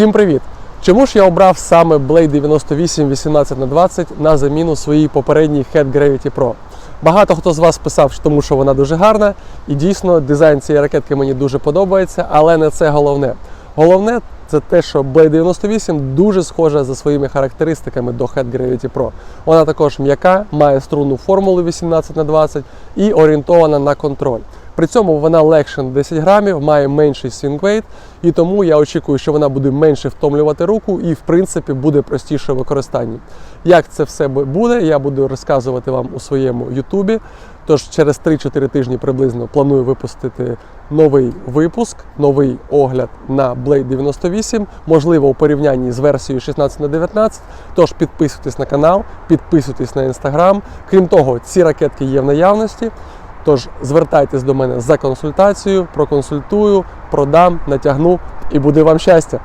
Всім привіт! Чому ж я обрав саме Blade 98 18х20 на заміну своїй попередній Head Gravity Pro? Багато хто з вас писав, тому що вона дуже гарна, і дійсно дизайн цієї ракетки мені дуже подобається, але не це головне. Головне це те, що Blade 98 дуже схожа за своїми характеристиками до Head Gravity Pro. Вона також м'яка, має струнну формулу 18х20 і орієнтована на контроль. При цьому вона легше на 10 грамів, має менший weight, і тому я очікую, що вона буде менше втомлювати руку і, в принципі, буде простіше в використанні. Як це все буде, я буду розказувати вам у своєму Ютубі. Тож через 3-4 тижні приблизно планую випустити новий випуск, новий огляд на Blade 98, можливо, у порівнянні з версією 16 на 19. Тож підписуйтесь на канал, підписуйтесь на інстаграм. Крім того, ці ракетки є в наявності. Тож звертайтесь до мене за консультацією, проконсультую, продам, натягну і буде вам щастя!